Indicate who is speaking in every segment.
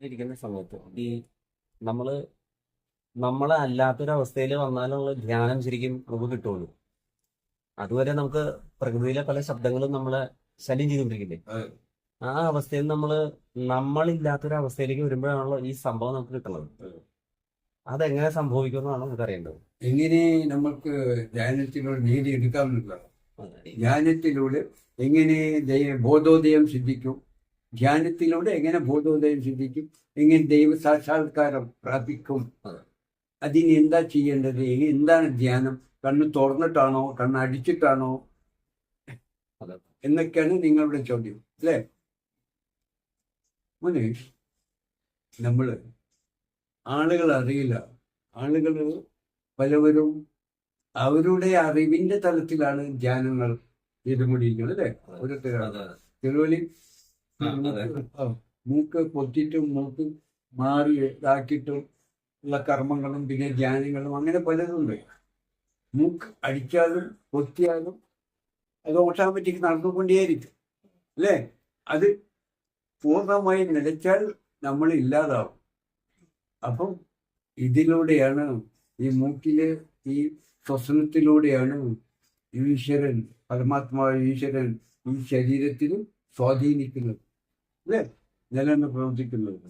Speaker 1: ഇരിക്കുന്ന സമയത്ത് ഈ നമ്മൾ നമ്മളെ അല്ലാത്തൊരവസ്ഥയിൽ വന്നാലുള്ള ധ്യാനം ശരിക്കും നമുക്ക് കിട്ടുള്ളൂ. അതുവരെ നമുക്ക് പ്രകൃതിയിലെ പല ശബ്ദങ്ങളും നമ്മളെ ശല്യം ചെയ്തുകൊണ്ടിരിക്കില്ലേ? ആ അവസ്ഥയിൽ നമ്മൾ നമ്മളില്ലാത്തൊരവസ്ഥയിലേക്ക് വരുമ്പോഴാണല്ലോ ഈ സംഭവം നമുക്ക് കിട്ടുന്നത്.
Speaker 2: അതെ.
Speaker 1: അതെങ്ങനെ സംഭവിക്കുമെന്നാണ് നമുക്ക് അറിയേണ്ടത്.
Speaker 2: എങ്ങനെ നമുക്ക് ധ്യാനത്തിലൂടെ നേടിയെടുക്കാമെന്നുള്ളതാണ് ധ്യാനത്തിലൂടെ എങ്ങനെ ബോധോദയം സിദ്ധിക്കും? ധ്യാനത്തിലൂടെ എങ്ങനെ ബോധോദയം സിദ്ധിക്കും? എങ്ങനെ ദൈവ സാക്ഷാത്കാരം പ്രാപിക്കും?
Speaker 1: അതെ.
Speaker 2: അതിന് എന്താ ചെയ്യേണ്ടത്? എന്താണ് ധ്യാനം? കണ്ണ് തുറന്നിട്ടാണോ? കണ്ണ് അടിച്ചിട്ടാണോ? എന്നൊക്കെയാണ് നിങ്ങളുടെ ചോദ്യം. അല്ലേ? മോനെ നമ്മൾ ആളുകൾ അറിയില്ല. ആളുകൾ പലവരും അവരുടെ അറിവിന്റെ തലത്തിലാണ് ധ്യാനങ്ങൾ ചെയ്തുകൊണ്ടിരിക്കുന്നത് അല്ലേ? ഓരോരുത്തരാണ്.
Speaker 1: ആ,
Speaker 2: മൂക്ക് പൊത്തിട്ടും മൂക്ക് മാറി ഇതാക്കിയിട്ടും ഉള്ള കർമ്മങ്ങളും പിന്നെ ധ്യാനങ്ങളും അങ്ങനെ പലതുണ്ട്. മൂക്ക് അടിച്ചാലും പൊത്തിയാലും അത് ഓട്ടോമാറ്റിക് നടന്നുകൊണ്ടേയിരിക്കും. അല്ലേ? അത് പൂർണമായി നിലച്ചാൽ നമ്മൾ ഇല്ലാതാവും. അപ്പം ഇതിലൂടെയാണ് ഈ മൂക്കിലെ ഈ ശ്വസനത്തിലൂടെയാണ് ഈശ്വരൻ പരമാത്മാവ് ഈശ്വരൻ ഈ ശരീരത്തിൽ സ്വാധീനിക്കുന്നത്. അല്ലേ? നിലനിന്ന് പ്രവർത്തിക്കുന്നത്.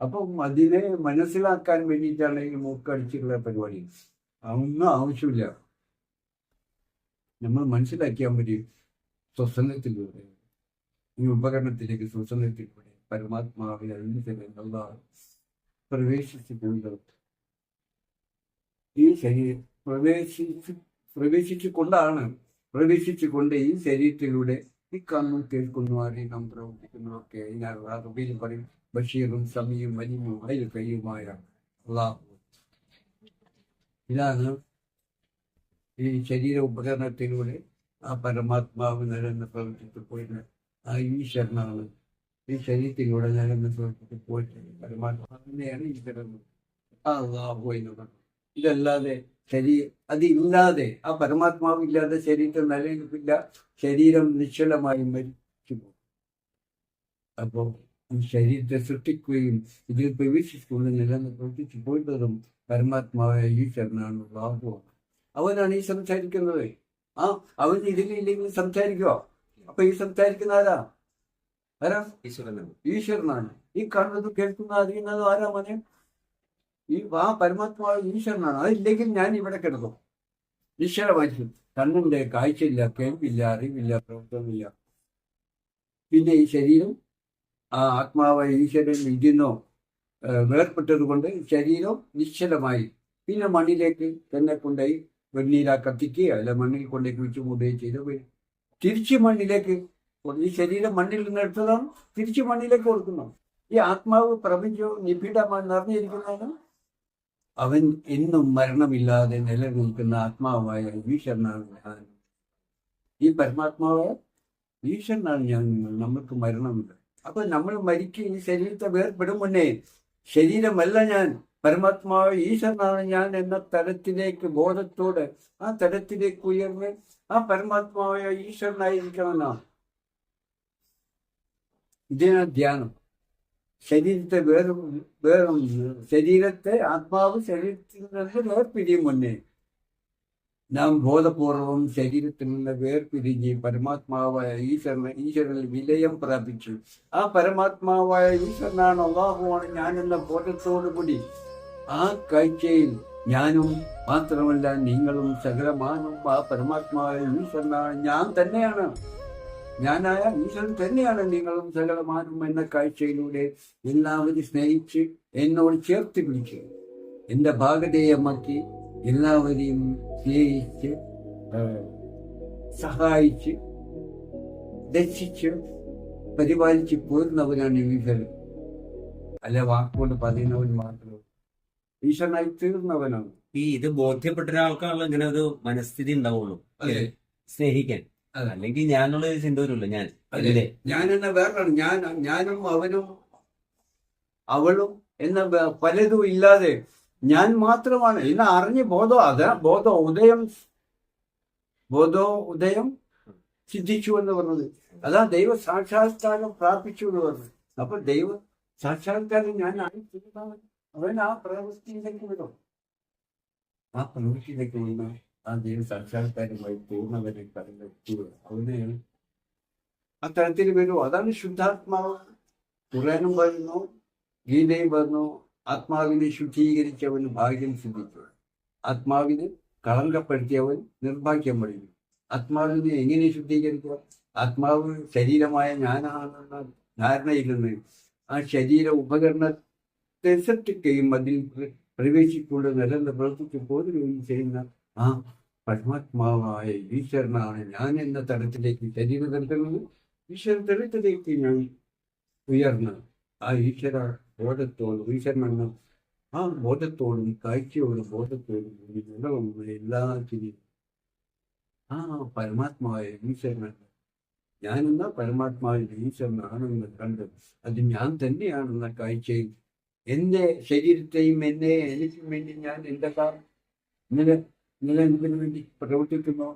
Speaker 2: അപ്പം അതിനെ മനസ്സിലാക്കാൻ വേണ്ടിയിട്ടാണ് ഈ മൂക്കടിച്ചുള്ള പരിപാടി. അതൊന്നും ആവശ്യമില്ല. നമ്മൾ മനസ്സിലാക്കിയാൽ മതി. ശ്വസനത്തിലൂടെ ഈ ഉപകരണത്തിലേക്ക് ശ്വസനത്തിലൂടെ പരമാത്മാവിൽ എന്നുള്ള പ്രവേശിച്ചിട്ടുണ്ട്. ഈ ശരീരം പ്രവേശിച്ച് പ്രവേശിച്ചുകൊണ്ടാണ് പ്രവേശിച്ചുകൊണ്ട് ഈ ശരീരത്തിലൂടെ ഈ കണ്ണും കേൾക്കുന്നു അറിയണം പ്രവർത്തിക്കുന്നു ഒക്കെ ഞാൻ അറബിയിൽ പറയും. ബഷീറും സമയും വലിയും അതിൽ കഴിയുമായ അള്ളാഹു. ഇതാണ് ഈ ശരീര ഉപകരണത്തിലൂടെ ആ പരമാത്മാവ് നിലനിന്ന് പ്രവർത്തിച്ചു പോയിട്ട് ആ ഈശ്വരനാണ്. ഈ ശരീരത്തിലൂടെ നിലനിന്ന് പ്രവർത്തിച്ചു പോയിട്ട് പരമാത്മാവിനെയാണ് ഈശ്വരൻ അള്ളാഹു എന്ന് പറയുന്നത് ഇതല്ലാതെ ശരീ അതില്ലാതെ ആ പരമാത്മാവില്ലാതെ ശരീരത്തിൽ നിലനിൽപ്പില്ല ശരീരം നിശ്ചലമായി മരിച്ചു പോകും അപ്പോൾ ശരീരത്തെ സൃഷ്ടിക്കുകയും ഇതിൽ പ്രവേശിച്ചുകൊണ്ട് നിലനിന്ന് പ്രവർത്തിച്ചു പോയിട്ടതും പരമാത്മാവായ ഈശ്വരനാണ് ബാബുവാണ് അവനാണ് ഈ സംസാരിക്കുന്നത്. ആ അവൻ ഇതിലില്ലെങ്കിൽ സംസാരിക്കോ അപ്പൊ ഈ സംസാരിക്കുന്ന ആരാ? ആരാ?
Speaker 1: ഈശ്വരനാണ്.
Speaker 2: ഈശ്വരനാണ്. ഈ കാണുന്നതും കേൾക്കുന്ന അറിയുന്നതും ആരാ മോനെ? ഈ ആ പരമാത്മാവ് ഈശ്വരനാണ്. അതില്ലെങ്കിൽ ഞാൻ ഇവിടെ കിടന്നു. ഈശ്വരവാക്യം കണ്ണുണ്ട് കാഴ്ചയില്ല കേൾവില്ല അറിവില്ല പ്രവർത്തനമില്ല. പിന്നെ ഈ ശരീരം ആ ആത്മാവായ ഈശ്വരൻ ഇതിന്നോ വേർപെട്ടത് കൊണ്ട് ശരീരം നിശ്ചലമായി. പിന്നെ മണ്ണിലേക്ക് തന്നെ കൊണ്ടുപോയി വെണ്ണീരാ കത്തിക്കുകയോ അല്ല മണ്ണിൽ കൊണ്ടുപോയി കുഴിച്ചു മൂടുകയോ ചെയ്ത് വരും. തിരിച്ച് മണ്ണിലേക്ക് ഈ ശരീരം മണ്ണിൽ നിന്ന് എടുത്തതാണ്. തിരിച്ച് മണ്ണിലേക്ക് കൊടുക്കുന്നു. ഈ ആത്മാവ് പ്രപഞ്ചവും നിബിഡമായി നിറഞ്ഞിരിക്കുന്നതാണ് അവൻ എന്നും മരണമില്ലാതെ നിലനിൽക്കുന്ന ആത്മാവായ ഈശ്വരനാണ് ഞാൻ. ഈ പരമാത്മാവ് ഈശ്വരനാണ് ഞാൻ. നമുക്ക് മരണമില്ല അപ്പൊ നമ്മൾ മരിക്കും ഈ ശരീരത്തെ വേർപെടും മുന്നേ ശരീരമല്ല ഞാൻ. പരമാത്മാവ് ഈശ്വരനാണ് ഞാൻ എന്ന തലത്തിലേക്ക് ബോധത്തോടെ ആ തലത്തിലേക്ക് ഉയർന്ന് ആ പരമാത്മാവായ ഈശ്വരനായിരിക്കണമെന്നാണ് ഇതിനാണ് ധ്യാനം. ശരീരത്തെ വേറെ വേറെ ശരീരത്തെ ആത്മാവ് ശരീരത്തിൽ നിന്ന് വേർപിരിയും മുന്നേ. നാം ബോധപൂർവം ശരീരത്തിൽ നിന്ന് വേർപിരിഞ്ഞ് പരമാത്മാവായ ഈശ്വരനെ ഈശ്വരനിൽ വിലയം പ്രാപിച്ചു. ആ പരമാത്മാവായ ഈശ്വരനാണ് അള്ളാഹുവാണ് ഞാൻ എന്ന ബോധത്തോടുകൂടി. ആ കാഴ്ചയിൽ ഞാനും മാത്രമല്ല നിങ്ങളും സകലമാനും ആ പരമാത്മാവായ ഈശ്വരനാണ്. ഞാൻ തന്നെയാണ്. ഞാനായ ഈശ്വരൻ തന്നെയാണ് നിങ്ങളും സകലമാനും എന്ന കാഴ്ചയിലൂടെ എല്ലാവരും സ്നേഹിച്ച് എന്നോട് ചേർത്ത് പിടിച്ച് എന്റെ ഭാഗധേയമാക്കി എല്ലാവരെയും സ്നേഹിച്ച് സഹായിച്ച് രക്ഷിച്ച് പരിപാലിച്ച് പോരുന്നവനാണ് ഈശ്വരൻ. അല്ല വാക്കുകൊണ്ട് പറയുന്നവൻ മാത്രം. ഈശ്വരനായി തീർന്നവനാണ്.
Speaker 1: ഈ ഇത് ബോധ്യപ്പെട്ട ഒരാൾക്കാണല്ലോ ഇങ്ങനെ ഒരു മനസ്ഥിതി ഉണ്ടാവുള്ളൂ. സ്നേഹിക്കാൻ. അല്ലെങ്കിൽ ഞാനുള്ള ഒരു ചിന്ത വരുമല്ലോ ഞാൻ അല്ലേ
Speaker 2: ഞാൻ എന്ന വേറൊരാണ് ഞാൻ ഞാനും അവനും അവളും എന്ന പലതും ഇല്ലാതെ ഞാൻ മാത്രമാണ്. ഇന്ന് അറിഞ്ഞ് ബോധം അത് ബോധം ഉദയം ബോധോ ഉദയം സിദ്ധിച്ചു എന്ന് പറഞ്ഞത്. അതാ ദൈവ സാക്ഷാത്കാരം പ്രാപിച്ചു എന്ന് പറഞ്ഞത്. അപ്പൊ ദൈവ സാക്ഷാത്കാരം ഞാൻ അവൻ ആ പ്രവൃത്തിയിലേക്ക് വിടും ആ പ്രവൃത്തിയിലേക്ക് വീണ ആ ദൈവം സാക്ഷാത്കാരമായി പൂർണവനെ കടലെത്തുക അവനെയാണ് അത്തരത്തിൽ തരത്തിൽ വരും അതാണ് ശുദ്ധാത്മാവ്. ഖുറാനും പറയുന്നു ഗീതയും പറഞ്ഞു ആത്മാവിനെ ശുദ്ധീകരിച്ചവൻ ഭാഗ്യം സിദ്ധിച്ചു. ആത്മാവിനെ കളങ്കപ്പെടുത്തിയവൻ നിർഭാഗ്യം പടിക്കും ആത്മാവിനെ എങ്ങനെ ശുദ്ധീകരിക്കുക ആത്മാവ് ശരീരമായ ഞാനാണെന്ന ധാരണയിൽ നിന്ന് ആ ശരീര ഉപകരണത്തെ സൃഷ്ടിക്കുകയും അതിൽ പ്ര- പ്രവേശിക്കൊണ്ട് നിലനിന്ന് പ്രവർത്തിച്ച് പോരുകയും ചെയ്യുന്ന ആ പരമാത്മാവായ ഈശ്വരനാണ് ഞാൻ എന്ന തലത്തിലേക്ക് ശരീരതലത്തിൽ നിന്ന് ഈശ്വര തലത്തിലേക്ക് ഞാൻ ഉയർന്ന് ആ ഈശ്വര ബോധത്തോടും ഈശ്വരനെന്ന ആ ബോധത്തോടും കാഴ്ചയോടും ബോധത്തോടും നിലകൊള്ളുന്ന എല്ലാത്തിനും ആ പരമാത്മാവായ ഈശ്വരനാണ് ഞാനെന്ന പരമാത്മാവിന്റെ ഈശ്വരനാണെന്ന് കണ്ട് അത് ഞാൻ തന്നെയാണെന്ന കാഴ്ചയിൽ എന്റെ ശരീരത്തെയും എന്നെ എനിക്കും വേണ്ടി ഞാൻ എന്തെല്ലാം നില നിലനിൽപ്പിന് വേണ്ടി പ്രവർത്തിക്കുന്നു.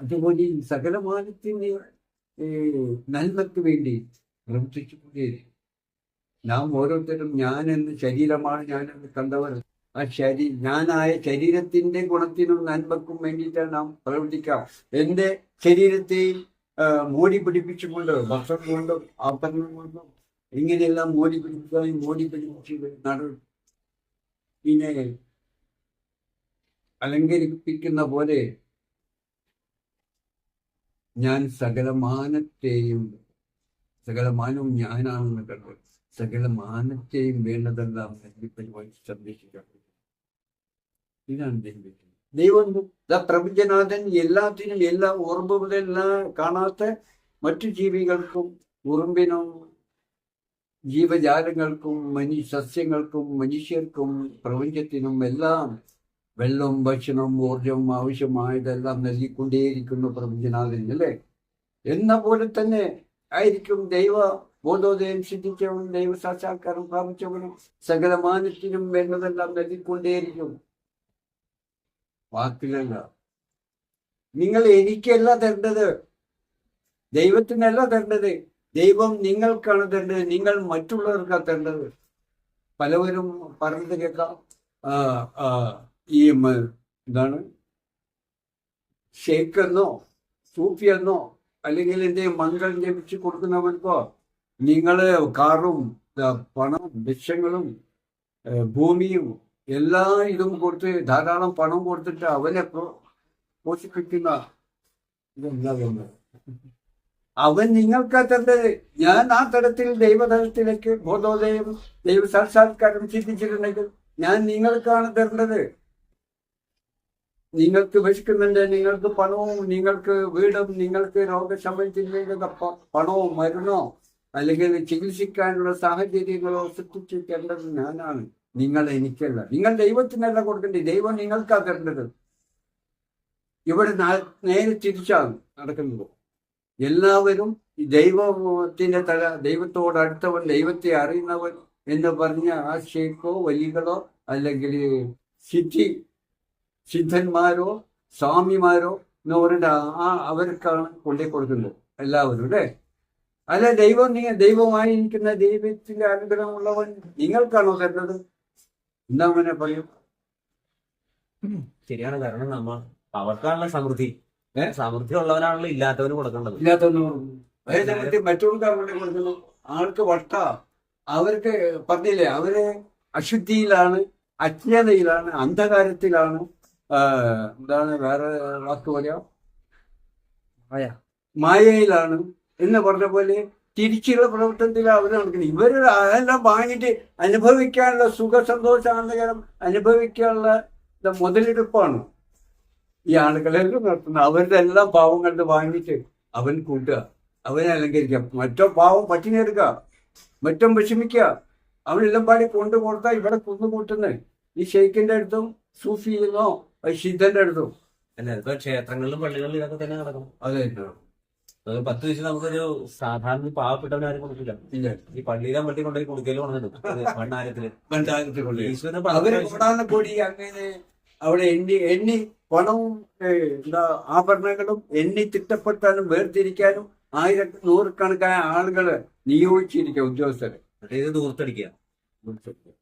Speaker 2: അതുപോലെ ഈ നന്മക്ക് വേണ്ടി പ്രവർത്തിച്ചുകൊണ്ടേയിരിക്കും നാം ഓരോരുത്തരും ഞാൻ എന്ന് ശരീരമാണ് ഞാൻ എന്ന് കണ്ടവർ. ആ ശരീ ഞാനായ ശരീരത്തിന്റെ ഗുണത്തിനും നന്മക്കും വേണ്ടിയിട്ടാണ് നാം പ്രവർത്തിക്കാം എന്റെ ശരീരത്തെ മോടി പിടിപ്പിച്ചുകൊണ്ട് ഭക്ഷണം കൊണ്ടും ആഭരണം കൊണ്ടും ഇങ്ങനെയെല്ലാം മോടി പിടിപ്പിക്കാനും മോടി പിടിപ്പിച്ച് നട പിന്നെ അലങ്കരിപ്പിക്കുന്ന പോലെ ഞാൻ സകലമാനത്തെയും സകലമാനവും ഞാനാണെന്ന് കണ്ടു സകലമാനത്തെയും വേണ്ടതെല്ലാം എന്നെ പരിപാടി സംരക്ഷിക്കാൻ ഇതാണ് ദൈവം ദൈവം പ്രപഞ്ചനാഥൻ എല്ലാത്തിനും എല്ലാ ഓർമ്മകളെല്ലാം കാണാത്ത മറ്റു ജീവികൾക്കും ഉറുമ്പിനും ജീവജാലങ്ങൾക്കും മനു സസ്യങ്ങൾക്കും മനുഷ്യർക്കും പ്രപഞ്ചത്തിനും എല്ലാം വെള്ളവും ഭക്ഷണവും ഊർജവും ആവശ്യമായതെല്ലാം നൽകിക്കൊണ്ടേയിരിക്കുന്നു പ്രപഞ്ചനാഥൻ അല്ലേ? എന്ന പോലെ തന്നെ ആയിരിക്കും ദൈവ ബോധോദയം സിദ്ധിച്ചവനും ദൈവ സാക്ഷാത്കാരം പ്രാപിച്ചവനും സകലമാനത്തിനും വേണ്ടതെല്ലാം നൽകിക്കൊണ്ടേയിരിക്കും. വാക്കിലല്ല. നിങ്ങൾ എനിക്കല്ല തരേണ്ടത്. ദൈവത്തിനല്ല തരേണ്ടത്. ദൈവം നിങ്ങൾക്കാണ് തരേണ്ടത്. നിങ്ങൾ മറ്റുള്ളവർക്കാണ് തരേണ്ടത്. പലവരും പറഞ്ഞത് കേൾക്കാം. ഈ എന്താണ്? ഷേക്കെന്നോ സൂഫിയെന്നോ അല്ലെങ്കിൽ എന്തെങ്കിലും മംഗളം ജപിച്ച് കൊടുക്കുന്നവർക്കോ നിങ്ങൾ കാറും പണം ലക്ഷ്യങ്ങളും ഭൂമിയും എല്ലാ ഇതും കൊടുത്ത് ധാരാളം പണം കൊടുത്തിട്ട് അവനെ പോഷിപ്പിക്കുന്ന ഇതെന്താ വേണ്ടത്? അവൻ നിങ്ങൾക്ക് തരേണ്ടത് ഞാൻ ആ തരത്തിൽ ദൈവതലത്തിലേക്ക് ബോധോദയം ദൈവ സാക്ഷാത്കാരം ചിന്തിച്ചിട്ടുണ്ടെങ്കിൽ ഞാൻ നിങ്ങൾക്കാണ് തരേണ്ടത്. നിങ്ങൾക്ക് വിശക്കുന്നുണ്ട് നിങ്ങൾക്ക് പണവും നിങ്ങൾക്ക് വീടും നിങ്ങൾക്ക് രോഗശമനത്തിന് വേണ്ടുന്ന പണവും മരുന്നോ അല്ലെങ്കിൽ ചികിത്സിക്കാനുള്ള സാഹചര്യങ്ങളോ സൃഷ്ടിച്ചു തരേണ്ടത് ഞാനാണ്. നിങ്ങൾ എനിക്കല്ല. നിങ്ങൾ ദൈവത്തിനല്ല കൊടുക്കേണ്ടത്. ദൈവം നിങ്ങൾക്കാ തരേണ്ടത്. ഇവിടെ നേരെ തിരിച്ചാണ് നടക്കുന്നത്. എല്ലാവരും ദൈവത്തിന്റെ തല ദൈവത്തോട് അടുത്തവൻ ദൈവത്തെ അറിയുന്നവൻ എന്ന് പറഞ്ഞ ആ ഷേക്കോ വലികളോ അല്ലെങ്കിൽ സിദ്ധി സിദ്ധന്മാരോ സ്വാമിമാരോ എന്ന് പറയേണ്ട ആ അവർക്കാണ് കൊണ്ടേ കൊടുക്കുന്നത്. എല്ലാവരും അല്ലേ? അല്ല ദൈവം നിങ്ങൾ ദൈവമായിരിക്കുന്ന ദൈവത്തിന്റെ അനുഗ്രഹമുള്ളവൻ നിങ്ങൾക്കാണോ തരുന്നത്? എന്താ അങ്ങനെ പറയും?
Speaker 1: ശരിയാണ്. കാരണം നമ്മ അവർക്കാണല്ലോ സമൃദ്ധി? സമൃദ്ധി ഉള്ളവനാണല്ലോ ഇല്ലാത്തവന് കൊടുക്കേണ്ടത്.
Speaker 2: ഇല്ലാത്തവന് അതേ മറ്റുള്ളവർക്ക് കൊടുക്കുന്നു. ആൾക്ക് വട്ട. അവർക്ക് പറഞ്ഞില്ലേ അവർ അശുദ്ധിയിലാണ് അജ്ഞതയിലാണ് അന്ധകാരത്തിലാണ് എന്താണ് വേറെ വാക്ക് പറയാ?
Speaker 1: മായ.
Speaker 2: മായയിലാണ്. എന്ന് പറഞ്ഞ പോലെ തിരിച്ചുള്ള പ്രവർത്തനത്തിൽ അവർ നടക്കുന്നത് ഇവർ അതെല്ലാം വാങ്ങിയിട്ട് അനുഭവിക്കാനുള്ള സുഖ സന്തോഷ ആനന്ദകരം അനുഭവിക്കാനുള്ള മുതലെടുപ്പാണ്. ഈ ആളുകളെല്ലാം നടത്തുന്നത് അവരുടെ എല്ലാം പാവങ്ങളുടെ വാങ്ങിയിട്ട് അവൻ കൂട്ടുക അവനെ അലങ്കരിക്കാം മറ്റോ പാവം പട്ടിണി എടുക്കുക മറ്റോ വിഷമിക്കുക. അവനെല്ലാം പാടി കൊണ്ടു കൊടുത്താൽ ഇവിടെ കുന്നു കൂട്ടുന്നത് ഈ ഷെയ്ഖിന്റെ അടുത്തും സൂഫിന്നോ ഷിദ്ധന്റെ അടുത്തു.
Speaker 1: അല്ല ഇപ്പൊ ക്ഷേത്രങ്ങളിലും പള്ളികളിലും ഇതൊക്കെ തന്നെ നടക്കും.
Speaker 2: അതെ
Speaker 1: അത് പത്ത് ദിവസം നമുക്കൊരു സാധാരണ പാവപ്പെട്ടവന് ആരും
Speaker 2: കൊടുക്കില്ല.
Speaker 1: ഈ പള്ളിയിലെ വെട്ടി കൊണ്ടുപോയി കൊടുക്കലും
Speaker 2: ഭണ്ണാരത്തിൽ കൊണ്ടുപോയി. അങ്ങനെ അവിടെ എണ്ണി എണ്ണി പണവും എന്താ ആഭരണങ്ങളും എണ്ണി തിട്ടപ്പെടുത്താനും വേർതിരിക്കാനും ആയിര നൂറുകണക്കായ ആളുകൾ നിയോഗിച്ചിരിക്കുക ഉദ്യോഗസ്ഥരെ.
Speaker 1: ദൂർത്തടിക്കുക.
Speaker 2: ദൂർത്തടിക്കുക